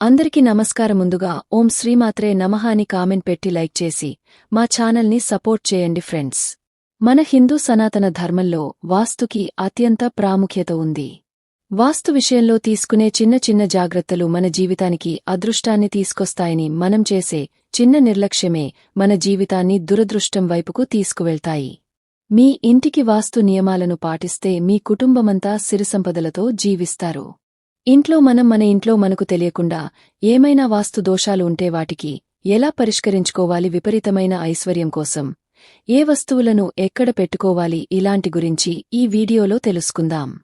అందరికీ నమస్కారం ముందుగా ఓం శ్రీమాత్రే నమః అని కామెంట్ పెట్టి లైక్ చేసి మా ఛానల్ని సపోర్ట్ చేయండి ఫ్రెండ్స్. మన హిందూ సనాతన ధర్మంలో వాస్తుకి అత్యంత ప్రాముఖ్యత ఉంది. వాస్తు విషయంలో తీసుకునే చిన్న చిన్న జాగ్రత్తలు మన జీవితానికి అదృష్టాన్ని తీసుకొస్తాయని మనం చేసే చిన్న నిర్లక్ష్యమే మన జీవితాన్ని దురదృష్టం వైపుకు తీసుకువెళ్తాయి. మీ ఇంటికి వాస్తు నియమాలను పాటిస్తే మీ కుటుంబమంతా సిరిసంపదలతో జీవిస్తారు. ఇంట్లో మనం మన ఇంట్లో మనకు తెలియకుండా ఏమైనా వాస్తు దోషాలు ఉంటే వాటికి ఎలా పరిష్కరించుకోవాలి విపరీతమైన ఐశ్వర్యం కోసం? ఏ వస్తువులను ఎక్కడ పెట్టుకోవాలి ఇలాంటి గురించి ఈ వీడియోలో తెలుసుకుందాం.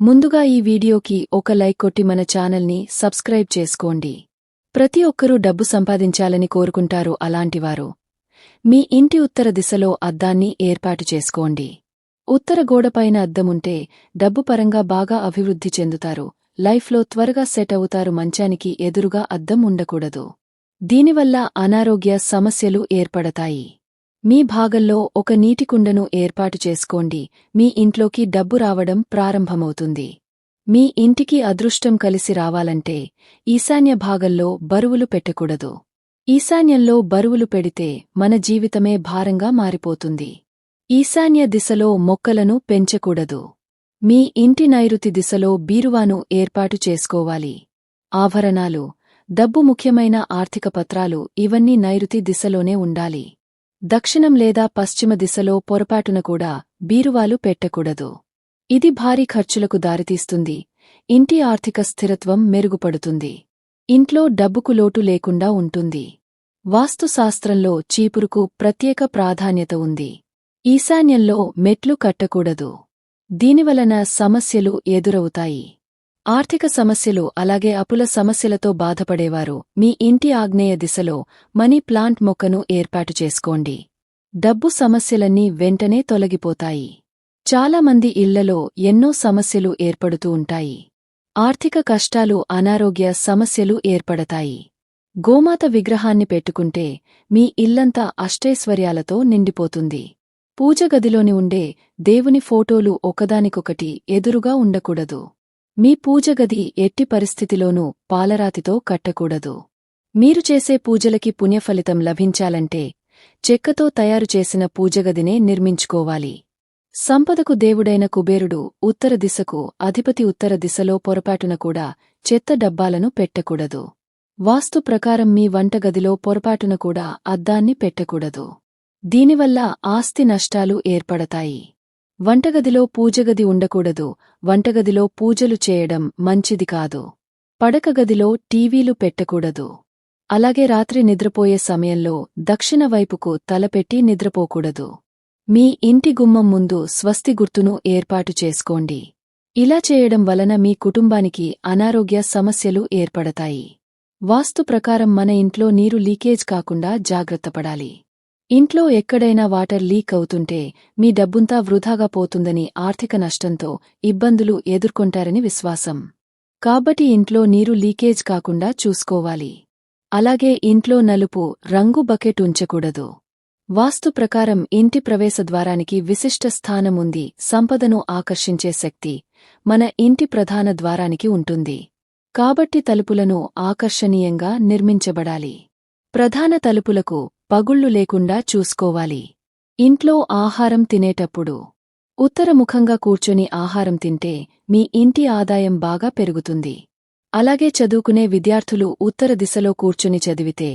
ముందుగా ఈ వీడియోకి ఒక లైక్ కొట్టి మన ఛానల్ని సబ్స్క్రైబ్ చేసుకోండి. ప్రతి ఒక్కరూ డబ్బు సంపాదించాలని కోరుకుంటారు అలాంటివారు. మీ ఇంటి ఉత్తర దిశలో అద్దాన్ని ఏర్పాటు చేసుకోండి. ఉత్తర గోడపైన అద్దముంటే డబ్బు పరంగా బాగా అభివృద్ధి చెందుతారు. లైఫ్లో త్వరగా సెట్ అవుతారు మంచానికి ఎదురుగా అద్దం ఉండకూడదు. దీనివల్ల అనారోగ్య సమస్యలు ఏర్పడతాయి. మీ భాగంలో ఒక నీటికుండను ఏర్పాటు చేసుకోండి. మీ ఇంట్లోకి డబ్బు రావడం ప్రారంభమవుతుంది. మీ ఇంటికి అదృష్టం కలిసి రావాలంటే ఈశాన్య భాగంలో బరువులు పెట్టకూడదు. ఈశాన్యంలో బరువులు పెడితే మన జీవితమే భారంగా మారిపోతుంది. ఈశాన్య దిశలో మొక్కలను పెంచకూడదు. మీ ఇంటి నైరుతి దిశలో బీరువాను ఏర్పాటు చేసుకోవాలి. ఆభరణాలు డబ్బు ముఖ్యమైన ఆర్థిక పత్రాలు ఇవన్నీ నైరుతి దిశలోనే ఉండాలి. దక్షిణం లేదా పశ్చిమ దిశలో పొరపాటున కూడా బీరువాలు పెట్టకూడదు. ఇది భారీ ఖర్చులకు దారితీస్తుంది ఇంటి ఆర్థిక స్థిరత్వం మెరుగుపడుతుంది ఇంట్లో డబ్బుకు లోటు లేకుండా ఉంటుంది. వాస్తుశాస్త్రంలో చీపురుకు ప్రత్యేక ప్రాధాన్యత ఉంది. ఈశాన్యంలో మెట్లు కట్టకూడదు. దీనివలన సమస్యలు ఎదురవుతాయి. ఆర్థిక సమస్యలు అలాగే అపుల సమస్యలతో బాధపడేవారు. మీ ఇంటి ఆగ్నేయ దిశలో మనీ ప్లాంట్ మొక్కను ఏర్పాటు చేసుకోండి. డబ్బు సమస్యలన్నీ వెంటనే తొలగిపోతాయి. చాలామంది ఇళ్ళలో ఎన్నో సమస్యలు ఏర్పడుతూ ఉంటాయి. ఆర్థిక కష్టాలు అనారోగ్య సమస్యలు ఏర్పడతాయి. గోమాత విగ్రహాన్ని పెట్టుకుంటే మీ ఇల్లంతా అష్టైశ్వర్యాలతో నిండిపోతుంది. పూజగదిలోని ఉండే దేవుని ఫోటోలు ఒకదానికొకటి ఎదురుగా ఉండకూడదు. మీ పూజగది ఎట్టి పరిస్థితిలోనూ పాలరాతితో కట్టకూడదు. మీరు చేసే పూజలకి పుణ్యఫలితం లభించాలంటే చెక్కతో తయారు చేసిన పూజగదినే నిర్మించుకోవాలి. సంపదకు దేవుడైన కుబేరుడు ఉత్తర దిశకు అధిపతి ఉత్తర దిశలో పొరపాటున కూడా చెత్త డబ్బాలను పెట్టకూడదు. వాస్తు ప్రకారం మీ వంటగదిలో పొరపాటున కూడా అద్దాన్ని పెట్టకూడదు. దీనివల్ల ఆస్తి నష్టాలు ఏర్పడతాయి. వంటగదిలో పూజగది ఉండకూడదు. వంటగదిలో పూజలు చేయడం మంచిది కాదు. పడకగదిలో టీవీలు పెట్టకూడదు. అలాగే రాత్రి నిద్రపోయే సమయంలో దక్షిణ వైపుకు తలపెట్టి నిద్రపోకూడదు. మీ ఇంటి గుమ్మం ముందు స్వస్తి గుర్తును ఏర్పాటు చేసుకోండి. ఇలా చేయడం వలన మీ కుటుంబానికి అనారోగ్య సమస్యలు ఏర్పడతాయి. వాస్తు ప్రకారం మన ఇంట్లో నీరు లీకేజ్ కాకుండా జాగ్రత్తపడాలి ఇంట్లో ఎక్కడైనా వాటర్ లీక్ అవుతుంటే మీ డబ్బుంతా వృధాగా పోతుందని ఆర్థిక నష్టంతో ఇబ్బందులు ఎదుర్కొంటారని విశ్వాసం. కాబట్టి ఇంట్లో నీరు లీకేజ్ కాకుండా చూసుకోవాలి. అలాగే ఇంట్లో నలుపు రంగు బకెట్ ఉంచకూడదు. వాస్తు ప్రకారం ఇంటి ప్రవేశద్వారానికి విశిష్ట స్థానముంది సంపదను ఆకర్షించే శక్తి మన ఇంటి ప్రధాన ద్వారానికి ఉంటుంది. కాబట్టి తలుపులను ఆకర్షణీయంగా నిర్మించబడాలి. ప్రధాన తలుపులకు పగుళ్ళు లేకుండా చూసుకోవాలి. ఇంట్లో ఆహారం తినేటప్పుడు ఉత్తరముఖంగా కూర్చొని ఆహారం తింటే మీ ఇంటి ఆదాయం బాగా పెరుగుతుంది. అలాగే చదువుకునే విద్యార్థులు ఉత్తర దిశలో కూర్చుని చదివితే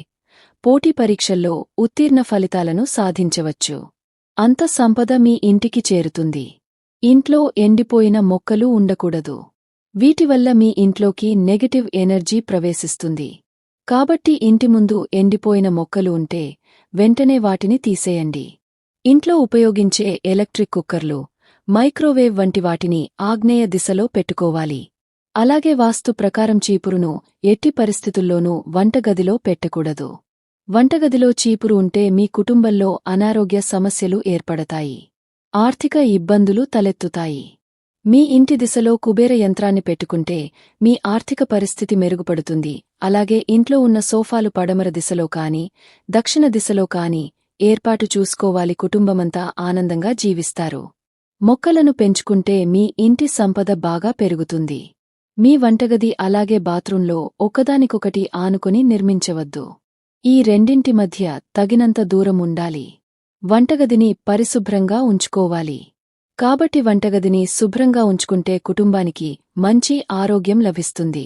పోటీ పరీక్షల్లో ఉత్తీర్ణ ఫలితాలను సాధించవచ్చు. అంత సంపద మీ ఇంటికి చేరుతుంది. ఇంట్లో ఎండిపోయిన మొక్కలు ఉండకూడదు. వీటివల్ల మీ ఇంట్లోకి నెగటివ్ ఎనర్జీ ప్రవేశిస్తుంది. కాబట్టి ఇంటి ముందు ఎండిపోయిన మొక్కలు ఉంటే వెంటనే వాటిని తీసేయండి. ఇంట్లో ఉపయోగించే ఎలక్ట్రిక్ కుక్కర్లు మైక్రోవేవ్ వంటి వాటిని ఆగ్నేయ దిశలో పెట్టుకోవాలి. అలాగే వాస్తు ప్రకారం చీపురును ఎట్టి పరిస్థితుల్లోనూ వంటగదిలో పెట్టకూడదు. వంటగదిలో చీపురు ఉంటే మీ కుటుంబంలో అనారోగ్య సమస్యలు ఏర్పడతాయి. ఆర్థిక ఇబ్బందులు తలెత్తుతాయి. మీ ఇంటి దిశలో కుబేర యంత్రాన్ని పెట్టుకుంటే మీ ఆర్థిక పరిస్థితి మెరుగుపడుతుంది. అలాగే ఇంట్లో ఉన్న సోఫాలు పడమర దిశలో కాని దక్షిణ దిశలో కాని ఏర్పాటు చూసుకోవాలి కుటుంబమంతా ఆనందంగా జీవిస్తారు. మొక్కలను పెంచుకుంటే మీ ఇంటి సంపద బాగా పెరుగుతుంది. మీ వంటగది అలాగే బాత్రూంలో ఒకదానికొకటి ఆనుకుని నిర్మించవద్దు. ఈ రెండింటి మధ్య తగినంత దూరం ఉండాలి. వంటగదిని పరిశుభ్రంగా ఉంచుకోవాలి. కాబట్టి వంటగదిని శుభ్రంగా ఉంచుకుంటే కుటుంబానికి మంచి ఆరోగ్యం లభిస్తుంది.